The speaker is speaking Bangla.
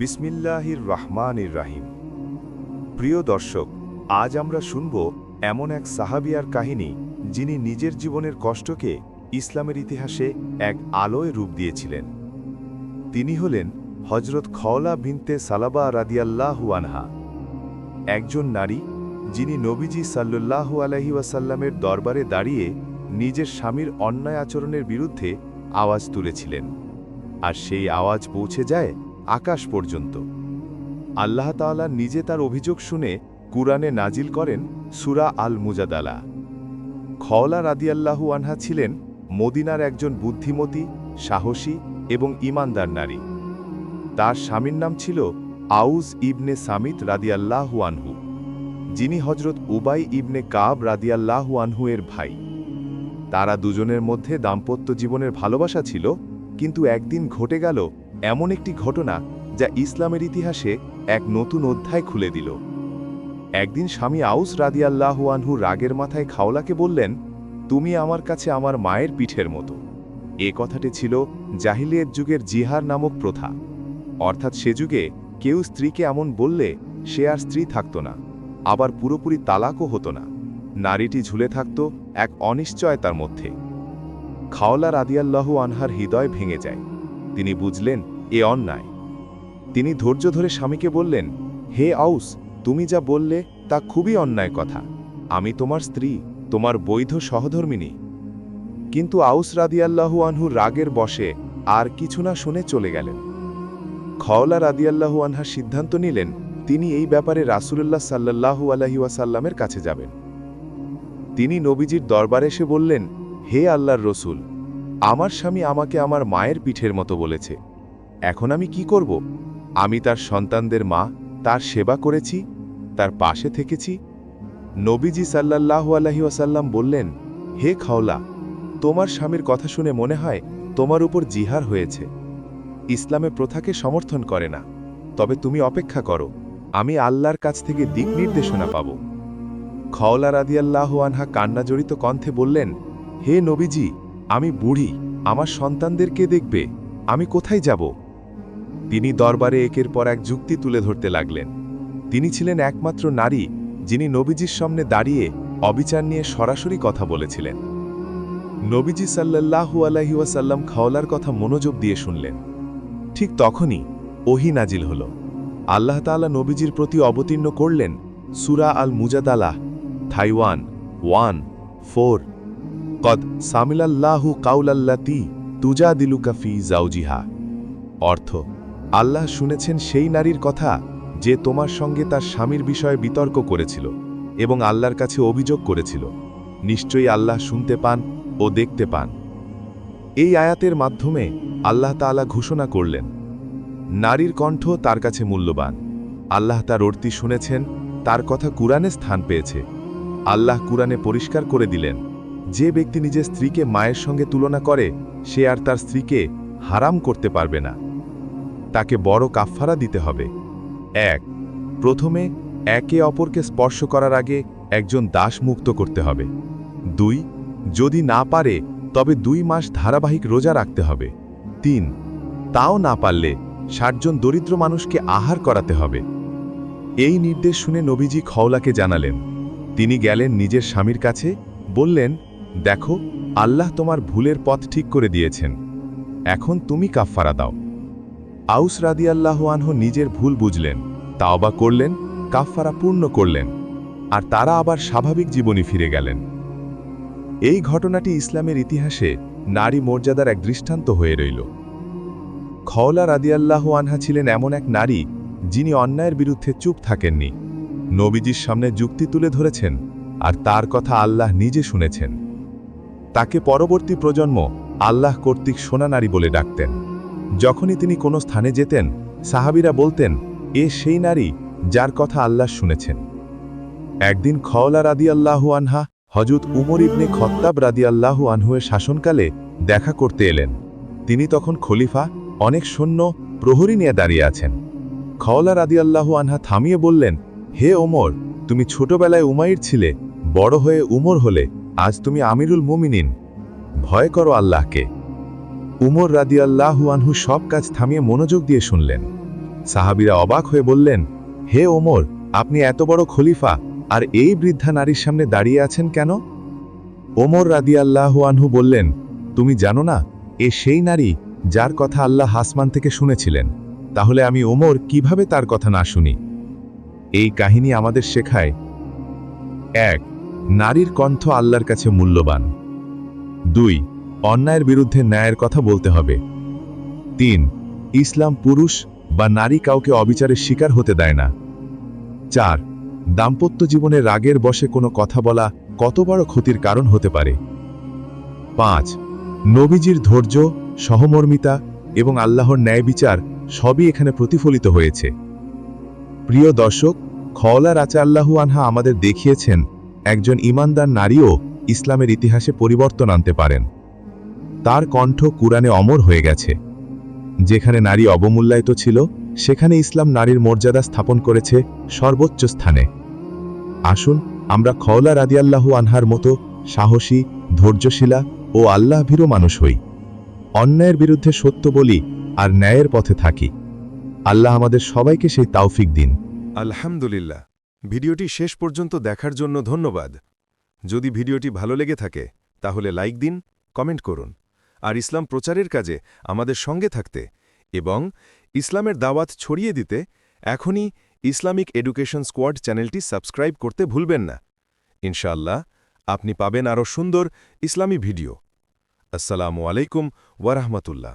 বিসমিল্লাহির রহমানির রাহিম। প্রিয় দর্শক, আজ আমরা শুনব এমন এক সাহাবিয়ার কাহিনী যিনি নিজের জীবনের কষ্টকে ইসলামের ইতিহাসে এক আলোয় রূপ দিয়েছিলেন। তিনি হলেন হজরত খওলা বিনতে সালাবা রাদিয়াল্লাহু আনহা। একজন নারী যিনি নবীজি সাল্লুল্লাহু আলহি ওয়াসাল্লামের দরবারে দাঁড়িয়ে নিজের স্বামীর অন্যায় আচরণের বিরুদ্ধে আওয়াজ তুলেছিলেন। আর সেই আওয়াজ পৌঁছে যায় আকাশ পর্যন্ত। আল্লাহ তাআলা নিজে তার অভিযোগ শুনে কুরআনে নাজিল করেন সুরা আল মুজাদালা খওলা রাদিয়াল্লাহু আনহা ছিলেন মদিনার একজন বুদ্ধিমতী, সাহসী এবং ইমানদার নারী। তার স্বামীর নাম ছিল আউজ ইবনে সামিত রাদিয়াল্লাহু আনহু। যিনি হজরত উবাই ইবনে কাব রাদিয়াল্লাহু আনহু এর ভাই। তারা দুজনের মধ্যে দাম্পত্য জীবনের ভালোবাসা ছিল, কিন্তু একদিন ঘটে গেল এমন একটি ঘটনা যা ইসলামের ইতিহাসে এক নতুন অধ্যায় খুলে দিল। একদিন স্বামী আউস রাদিয়াল্লাহু আনহু রাগের মাথায় খাওলাকে বললেন, তুমি আমার কাছে আমার মায়ের পিঠের মতো। এ কথাটি ছিল জাহিলিয়েত যুগের জিহার নামক প্রথা। অর্থাৎ সে যুগে কেউ স্ত্রীকে এমন বললে সে আর স্ত্রী থাকত না, আবার পুরোপুরি তালাকও হতো না। নারীটি ঝুলে থাকত এক অনিশ্চয়তার মধ্যে। খাওলা রাদিয়াল্লাহু আনহার হৃদয় ভেঙে যায়। তিনি বুঝলেন, এ অন্যায়। তিনি ধৈর্য ধরে স্বামীকে বললেন, হে আউস, তুমি যা বললে তা খুবই অন্যায় কথা। আমি তোমার স্ত্রী, তোমার বৈধ সহধর্মিনী। কিন্তু আউস রাদিয়াল্লাহু আনহু রাগের বসে আর কিছু না শুনে চলে গেলেন। খওলা রাদিয়াল্লাহু আনহা সিদ্ধান্ত নিলেন, তিনি এই ব্যাপারে রাসূলুল্লাহ সাল্লাল্লাহু আলাইহি ওয়াসাল্লামের কাছে যাবেন। তিনি নবীজির দরবারে এসে বললেন, হে আল্লাহর রসুল আমার স্বামী আমাকে আমার মায়ের পিঠের মতো বলেছে। এখন আমি কি করব? আমি তার সন্তানদের মা, তার সেবা করেছি, তার পাশে থেকেছি। নবীজি সাল্লাল্লাহু আলাইহি ওয়াসাল্লাম বললেন, হে খাওলা, তোমার স্বামীর কথা শুনে মনে হয় তোমার উপর জিহার হয়েছে। ইসলামে প্রথাকে সমর্থন করে না। তবে তুমি অপেক্ষা করো, আমি আল্লাহর কাছ থেকে দিক নির্দেশনা পাব। খওলা রাদিয়াল্লাহু আনহা কান্না জড়িত কণ্ঠে বললেন, হে নবীজি আমি বুড়ি, আমার সন্তানদের কে দেখবে, আমি কোথায় যাব? তিনি দরবারে একের পর এক যুক্তি তুলে ধরতে লাগলেন। তিনি ছিলেন একমাত্র নারী, যিনি নবীজির সামনে দাঁড়িয়ে অবিচার নিয়ে সরাসরি কথা বলেছিলেন। নবীজি সাল্লাল্লাহু আলাইহি ওয়াসাল্লাম খাওলার কথা মনোযোগ দিয়ে শুনলেন। ঠিক তখনই ওহি নাজিল হল। আল্লাহ তাআলা নবীজির প্রতি অবতীর্ণ করলেন সুরা আল মুজাদালাহ থাইওয়ান ওয়ান, ফোর কদ সামিলাল্লাহু কাউলাল্লাতি তুজা দিলুকা ফি জাউজিহা অর্থ, আল্লাহ শুনেছেন সেই নারীর কথা যে তোমার সঙ্গে তার স্বামীর বিষয়ে বিতর্ক করেছিল এবং আল্লাহর কাছে অভিযোগ করেছিল। নিশ্চয়ই আল্লাহ শুনতে পান ও দেখতে পান। এই আয়াতের মাধ্যমে আল্লাহ তাআলা ঘোষণা করলেন, নারীর কণ্ঠ তার কাছে মূল্যবান। আল্লাহ তার অর্তি শুনেছেন, তার কথা কুরআনে স্থান পেয়েছে। আল্লাহ কুরআনে পরিষ্কার করে দিলেন। যে ব্যক্তি নিজের স্ত্রীকে মায়ের সঙ্গে তুলনা করে, সে আর তার স্ত্রীকে হারাম করতে পারবে না। তাকে বড় কাফফারা দিতে হবে। এক, প্রথমে একে অপরকে স্পর্শ করার আগে একজন দাস মুক্ত করতে হবে। দুই, যদি না পারে, তবে দুই মাস ধারাবাহিক রোজা রাখতে হবে। তিন, তাও না পারলে ষাটজন দরিদ্র মানুষকে আহার করাতে হবে। এই নির্দেশ শুনে নবীজি খওলাকে জানালেন। তিনি গেলেন নিজের স্বামীর কাছে, বললেন দেখো, আল্লাহ তোমার ভুলের পথ ঠিক করে দিয়েছেন। এখন তুমি কাফফারা দাও। আউস রাদিয়াল্লাহ আনহ নিজের ভুল বুঝলেন, তাওবা করলেন, কাফফারা পূর্ণ করলেন, আর তারা আবার স্বাভাবিক জীবনে ফিরে গেলেন। এই ঘটনাটি ইসলামের ইতিহাসে নারী মর্যাদার এক দৃষ্টান্ত হয়ে রইল। খওলা রাদিয়াল্লাহ আনহা ছিলেন এমন এক নারী যিনি অন্যায়ের বিরুদ্ধে চুপ থাকেননি। নবীজির সামনে যুক্তি তুলে ধরেছেন, আর তার কথা আল্লাহ নিজে শুনেছেন। তাকে পরবর্তী প্রজন্ম আল্লাহ কর্তৃক সোনা নারী বলে ডাকতেন। যখনই তিনি কোনো স্থানে যেতেন, সাহাবিরা বলতেন, এ সেই নারী যার কথা আল্লাহ শুনেছেন। একদিন খওলা রাদি আল্লাহু আনহা হজরত উমর ইবনে খত্তাব রাদি আল্লাহু আনহুয়ের শাসনকালে দেখা করতে এলেন। তিনি তখন খলিফা, অনেক সৈন্য, প্রহরী নিয়ে দাঁড়িয়ে আছেন। খওলা রাদি আল্লাহু আনহা থামিয়ে বললেন, হে ওমর, তুমি ছোটবেলায় উমাইর ছিলে, বড় হয়ে উমর হলে আজ তুমি আমিরুল মুমিনিন। ভয় করো আল্লাহকে। উমর রাদিয়াল্লাহু আনহু সব কাজ থামিয়ে মনোযোগ দিয়ে শুনলেন। সাহাবিরা অবাক হয়ে বললেন, হে ওমর, আপনি এত বড় খলিফা, আর এই বৃদ্ধা নারীর সামনে দাঁড়িয়ে আছেন কেন? ওমর রাদিয়াল্লাহু আনহু বললেন, তুমি জানো না, এ সেই নারী যার কথা আল্লাহ হাসমান থেকে শুনেছিলেন। তাহলে আমি ওমর কীভাবে তার কথা না শুনি? এই কাহিনী আমাদের শেখায়। এক নারীর কণ্ঠ আল্লাহর কাছে মূল্যবান। দুই, অন্যায়ের বিরুদ্ধে ন্যায়ের কথা বলতে হবে। তিন, ইসলাম পুরুষ বা নারী কাউকে অবিচারের শিকার হতে দেয় না। চার, দাম্পত্য জীবনে রাগের বসে কোনো কথা বলা কত বড় ক্ষতির কারণ হতে পারে। পাঁচ, নবীজির ধৈর্য, সহমর্মিতা এবং আল্লাহর ন্যায় বিচার সবই এখানে প্রতিফলিত হয়েছে। প্রিয় দর্শক খওলা রাচা আল্লাহু আনহা আমাদের দেখিয়েছেন একজন ইমানদার নারীও ইসলামের ইতিহাসে পরিবর্তন আনতে পারেন। তার কণ্ঠ কুরআনে অমর হয়ে গেছে। যেখানে নারী অবমূল্যায়িত ছিল, সেখানে ইসলাম নারীর মর্যাদা স্থাপন করেছে সর্বোচ্চ স্থানে। আসুন, আমরা খওলা রাদিয়াল্লাহু আনহার মতো সাহসী, ধৈর্যশীলা ও আল্লাহ ভীরু মানুষ হই। অন্যায়ের বিরুদ্ধে সত্য বলি আর ন্যায়ের পথে থাকি। আল্লাহ আমাদের সবাইকে সেই তাওফিক দিন। আলহামদুলিল্লাহ। ভিডিওটি শেষ পর্যন্ত দেখার জন্য ধন্যবাদ। যদি ভিডিওটি ভালো লেগে থাকে, তাহলে লাইক দিন, কমেন্ট করুন। আর ইসলাম প্রচারের কাজে আমাদের সঙ্গে থাকতে এবং ইসলামের দাওয়াত ছড়িয়ে দিতে এখনই ইসলামিক এডুকেশন স্কোয়াড চ্যানেলটি সাবস্ক্রাইব করতে ভুলবেন না। ইনশাআল্লাহ, আপনি পাবেন আরও সুন্দর ইসলামী ভিডিও। আসসালামু আলাইকুম ওয়ারাহমাতুল্লাহ